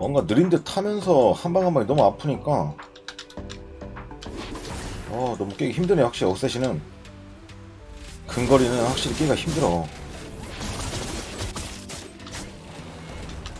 뭔가 느린 듯 하면서 한 방 한 방이 너무 아프니까. 어 너무 깨기 힘드네 확실히. 억세시는. 근거리는 확실히 깨기가 힘들어.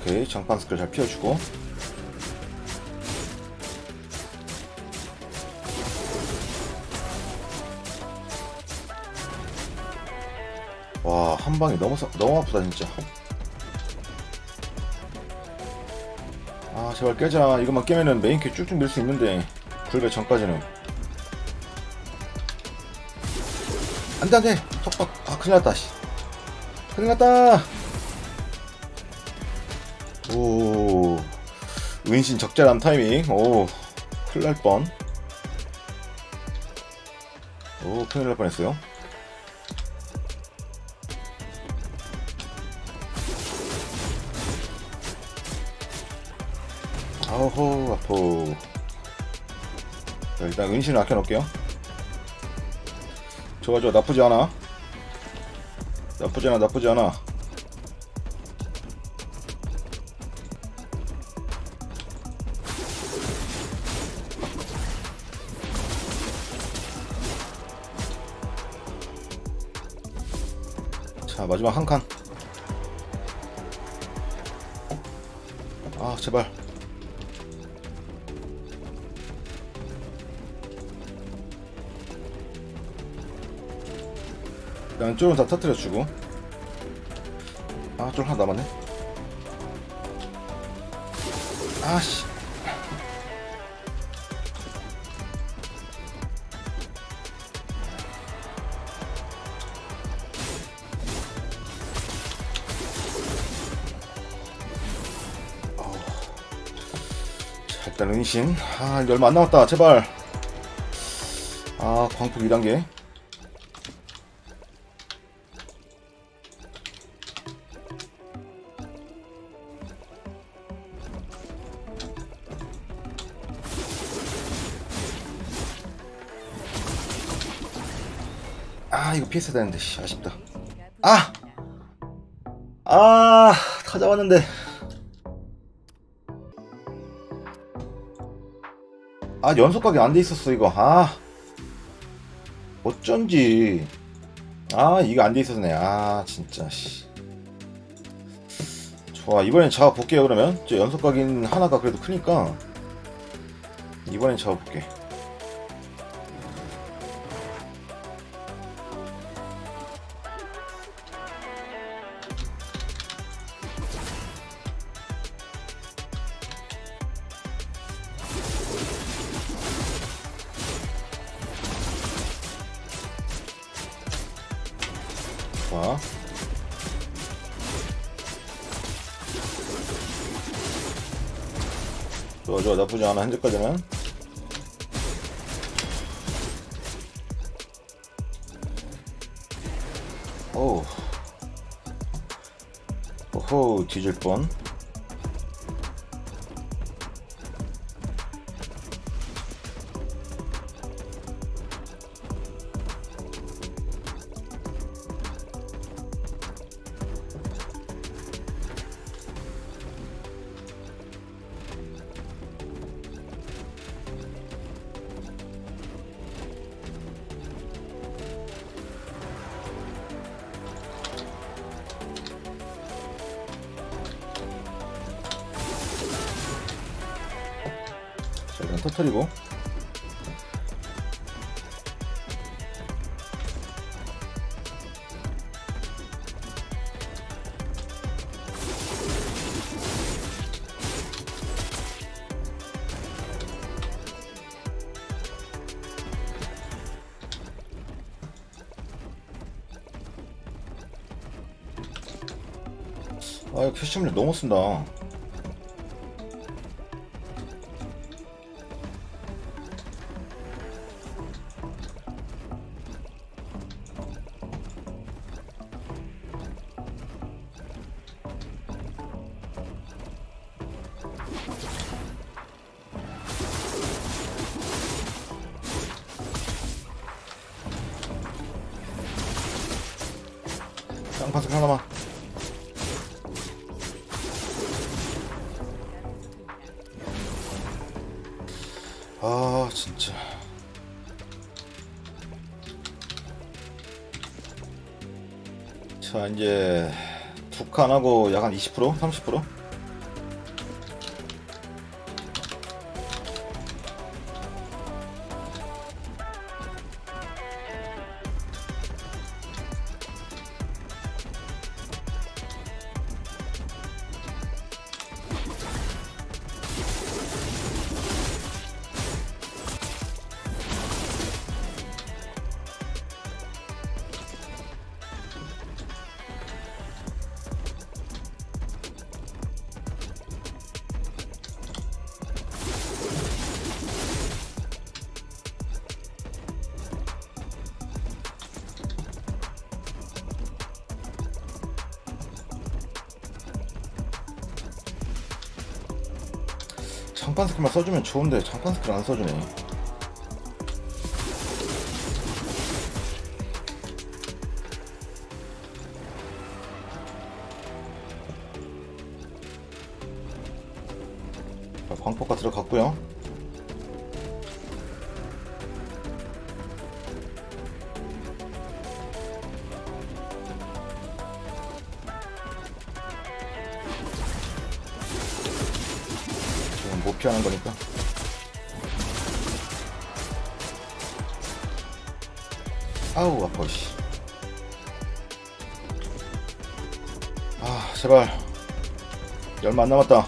오케이 장판 스킬 잘 피워주고. 와 한 방이 너무 사- 너무 아프다 진짜 아 제발 깨자. 이것만 깨면은 메인큐 쭉쭉 밀 수 있는데 굴배 전까지는. 안돼 안돼. 속박. 아 큰일 났다 씨. 큰일 났다. 오. 은신 적절한 타이밍. 오. 큰일 날 뻔. 오 큰일 날 뻔했어요 아호 아포 자, 일단 은신을 아껴놓을게요. 좋아 좋아. 나쁘지 않아. 나쁘지 않아 나쁘지 않아. 자 마지막 한칸아 아, 제발 일단 쪽은 다 터뜨려주고. 아쪽 하나 남았네. 아씨. 자, 일단 은신. 아 이제 얼마 안 남았다. 제발. 아 광폭 2단계 아 이거 피했어야 되는데 씨, 아쉽다 아! 아, 다 잡았는데. 아, 연속각이 안돼 있었어, 이거. 아. 어쩐지. 아, 이거 안 돼 있었네. 아, 진짜, 씨. 좋아, 이번엔 잡아볼게요, 그러면. 저 연속 각인 하나가 그래도 크니까. 이번엔 잡아볼게. 자. 좋아, 좋아, 나쁘지 않아, 현재까지는. 오우. 오호, 뒤질 뻔. 터트리고. 아, 캐시미를 너무 쓴다. 방파석 하나만. 아 진짜. 자 이제 북한하고 약간 20% 30% 장판 스킬만 써주면 좋은데 장판 스킬 안 써주네. 자, 광폭가 들어갔고요. 아우 아파 씨. 아 제발 얼마 안 남았다.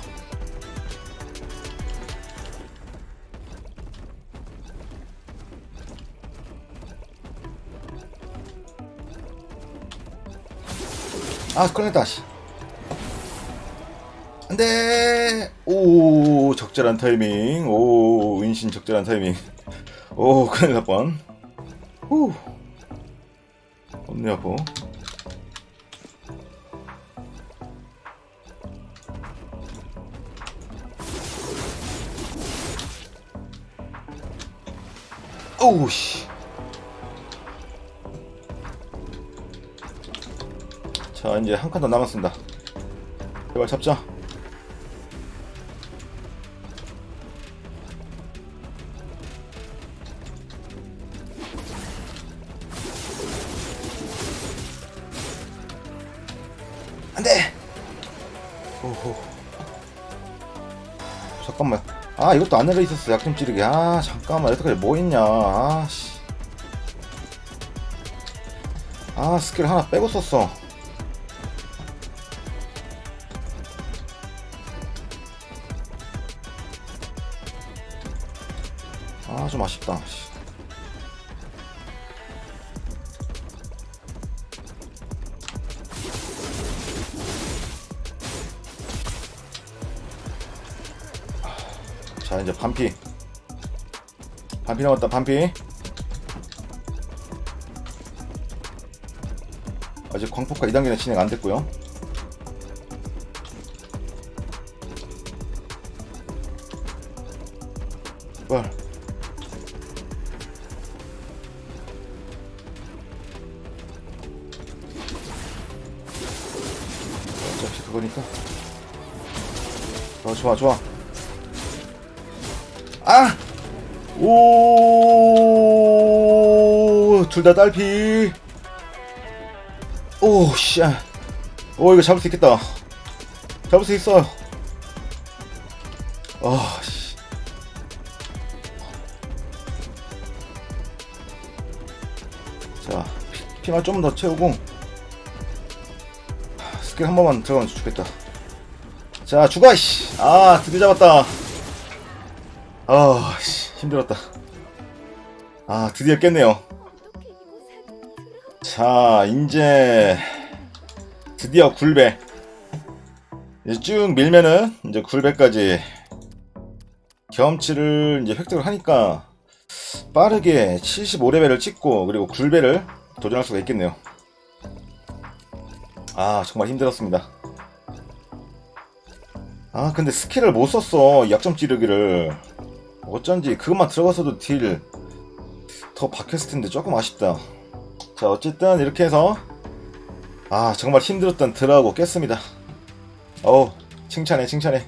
아 꺼냈다 씨. 안돼 오 적절한 타이밍 오 은신 적절한 타이밍 오 큰일 날뻔 후 없네 아파 오우 씨. 자 이제 한 칸 더 남았습니다. 제발 잡자 잠깐만. 아 이것도 안 내려 있었어 약점 찌르기. 아 잠깐만. 여태까지 뭐 했냐? 아 씨. 아 스킬 하나 빼고 썼어. 아 좀 아쉽다. 씨. 자 이제 반피. 반피 남았다 반피. 아직 광폭화 2단계는 진행 안 됐고요. 뭘 어차피 그거니까. 어 좋아 좋아 아! 오! 둘 다 딸피. 오, 씨. 오, 이거 잡을 수 있겠다. 잡을 수 있어요. 아, 씨. 자, 피, 피만 좀 더 채우고. 스킬 한 번만 들어가면 죽겠다. 자, 죽어, 씨. 아, 드디어 잡았다. 아, 씨, 힘들었다. 아, 드디어 깼네요. 자, 이제 드디어 굴배. 이제 쭉 밀면은 이제 굴배까지 경험치를 이제 획득을 하니까 빠르게 75레벨을 찍고 그리고 굴배를 도전할 수가 있겠네요. 아, 정말 힘들었습니다. 아, 근데 스킬을 못 썼어. 약점 찌르기를. 어쩐지 그것만 들어가서도 딜 더 박혔을 텐데 조금 아쉽다. 자 어쨌든 이렇게 해서 아 정말 힘들었던 드라고 깼습니다. 어우 칭찬해 칭찬해.